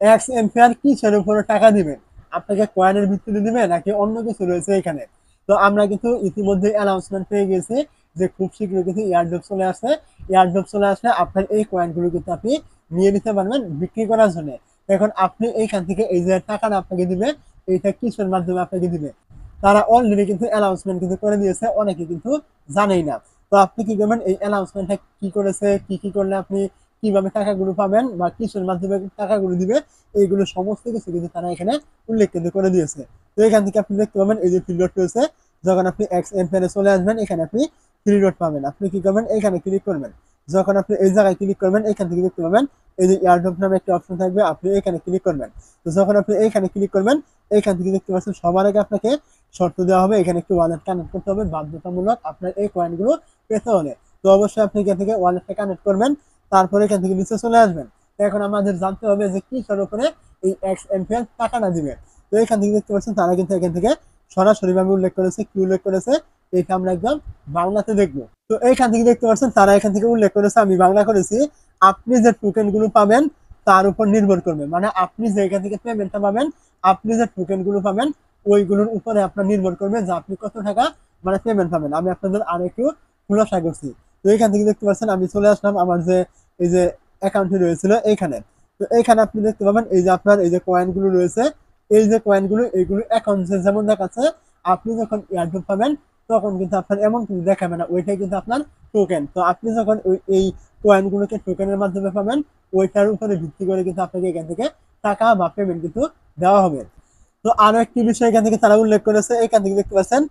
X ampere কিসের উপরে টাকা দিবে? আপনাকে কয়েনের ভিত্তিতে দিবে নাকি অন্য কিছু রয়েছে এখানে? তো আমরা কিন্তু ইতিমধ্যে অ্যানাউন্সমেন্ট পেয়ে গেছি যে খুব শীঘ্রই কিন্তু এয়ারড্রপ চলে আসে। এয়ারড্রপ চলে আসলে আপনার এই কয়েনগুলো কিন্তু আপনি নিয়ে নিতে পারবেন বিক্রি করার জন্য। এখন আপনি এইখান থেকে এই যে টাকাটা আপনাকে দিবে, এইটা কিসের মাধ্যমে আপনাকে দিবে? তারা অলরেডি কিন্তু অ্যানাউন্সমেন্ট কিন্তু করে দিয়েছে, অনেকে কিন্তু জানেই না। তো আপনি কি করবেন? এই অ্যানাউন্সমেন্টটা কি করেছে, কি কি করলে আপনি কীভাবে টাকাগুলো পাবেন বা কিসের মাধ্যমে টাকাগুলো দিবে, এইগুলো সমস্ত কিছু কিন্তু তারা এখানে উল্লেখ কিন্তু করে দিয়েছে। তো এখান থেকে আপনি দেখতে পাবেন, এই যে ফিল্ড রয়েছে, যখন আপনি এক্স এম্পিয়ারে চলে আসবেন, এখানে আপনি ফ্রি রোড পাবেন। আপনি কি করবেন? এখানে ক্লিক করবেন। যখন আপনি এই জায়গায় ক্লিক করবেন, এখান থেকে দেখতে পাবেন, এই যে এয়ারড্রপ নামে একটা অপশন থাকবে, আপনি এখানে ক্লিক করবেন। তো যখন আপনি এইখানে ক্লিক করবেন এইখান থেকে দেখতে পাচ্ছেন, সবার আগে আপনাকে শর্ত দেওয়া হবে, এখানে একটি ওয়ালেট কানেক্ট করতে হবে। বাধ্যতামূলক আপনার এই কয়েনগুলো পেতে হলে। তো অবশ্যই আপনি এখান থেকে ওয়ালেটটা কানেক্ট করবেন। তারপরে এখান থেকে নিচে চলে আসবেন। এখন আমাদের জানতে হবে যে কিসের উপরে এই এক্স এমপিএল টাকাটা দিবে। তো এখান থেকে দেখতে পাচ্ছেন, তারা কিন্তু এখান থেকে সরাসরি ভাবে উল্লেখ করেছে, কি উল্লেখ করেছে, এটা আমরা একদম বাংলাতে দেখব। তো এইখান থেকে দেখতে পাচ্ছেন, তারা এখান থেকে উল্লেখ করেছে, আমি বাংলা করেছি, আপনি যে টোকেনগুলো পাবেন, তার উপর নির্ভর করবে। মানে আপনি যে এখান থেকে পেমেন্টটা পাবেন, আপনি যে টোকেনগুলো পাবেন, ওইগুলোর উপরে আপনার নির্ভর করবে যে আপনি কত টাকা মানে পেমেন্ট পাবেন। আমি আপনাদের আর একটু খুলাসা করছি। তো এখান থেকে দেখতে পাচ্ছেন, আমি চলে আসলাম আমার যে, এই যে অ্যাকাউন্টটি রয়েছিল এইখানে। তো এইখানে আপনি দেখতে পাবেন, এই যে আপনার, এই যে কয়েনগুলো রয়েছে, এই যে কয়েনগুলো এইগুলো অ্যাকাউন্টে যেমন দেখাচ্ছে, আপনি যখন এয়ারড্রপ পাবেন, তখন কিন্তু আপনার এমন কিছু দেখাবে না, ওইটাই কিন্তু আপনার টোকেন তো আপনি যখন ওই- এই কয়েনগুলোকে টোকেনের মাধ্যমে পাবেন, ওইটার উপরে ভিত্তি করে কিন্তু আপনাকে এখান থেকে টাকা বা পেমেন্ট কিন্তু দেওয়া হবে। তো আরও একটি বিষয় এখান থেকে তারা উল্লেখ করেছে, এখান থেকে দেখতে পাচ্ছেন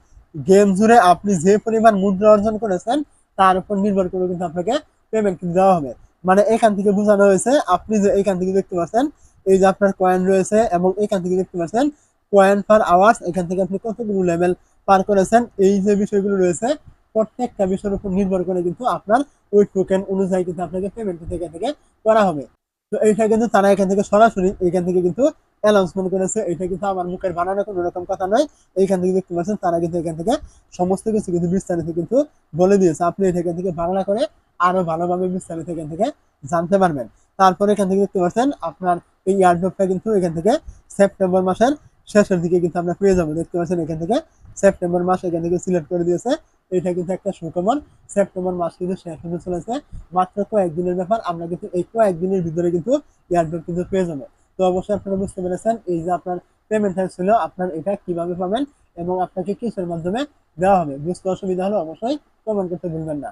গেম জুড়ে আপনি যে পরিমাণ মুদ্রা অর্জন করেছেন তার উপর নির্ভর করে কিন্তু আপনাকে পেমেন্ট কিন্তু দেওয়া হবে। মানে এখান থেকে বোঝানো হয়েছে, আপনি যে এখান থেকে দেখতে পাচ্ছেন, এই যে আপনার কয়েন রয়েছে এবং এখান থেকে দেখতে পাচ্ছেন কয়েন পার আওয়ার্স এখান থেকে আপনি কতগুলো লেভেল পার করেছেন, এই যে বিষয়গুলো রয়েছে, প্রত্যেকটা বিষয়ের উপর নির্ভর করে কিন্তু আপনার ওই টোকেন অনুযায়ী কিন্তু আপনাকে পেমেন্ট থেকে থেকে করা হবে। তো এইটা কিন্তু তারা এখান থেকে সরাসরি এখান থেকে কিন্তু অ্যানাউন্সমেন্ট করেছে। এটা কিন্তু আমার মুখের বানানো কোনো রকম কথা নয়। এইখান থেকে দেখতে পাচ্ছেন, তারা কিন্তু এখান থেকে সমস্ত কিছু কিন্তু বিস্তারিত কিন্তু বলে দিয়েছে। আপনি এটা এখান থেকে বাংলা করে আরও ভালোভাবে বিস্তারিত এখান থেকে জানতে পারবেন। তারপরে এখান থেকে দেখতে পাচ্ছেন, আপনার এই এয়ারড্রপটা কিন্তু এখান থেকে সেপ্টেম্বর মাসের শেষের দিকে কিন্তু আমরা পেয়ে যাব। দেখতে পাচ্ছেন, এখান থেকে সেপ্টেম্বর মাস এখান থেকে সিলেক্ট করে দিয়েছে। এটা কিন্তু একটা সুখবর সেপ্টেম্বর মাস কিন্তু শেষ হতে চলেছে। মাত্র কয়েকদিনের ব্যাপার, আমরা কিন্তু এই কয়েকদিনের ভিতরে কিন্তু এয়ারড্রপ কিন্তু পেয়ে যাব। তো অবশ্যই আপনারা বুঝতে পেরেছেন, এই যে আপনার পেমেন্ট ছিল, আপনার এটা কীভাবে পাবেন এবং আপনাকে কিসের মাধ্যমে দেওয়া হবে? বুঝতে অসুবিধা হলে অবশ্যই কমেন্ট করতে ভুলবেন না।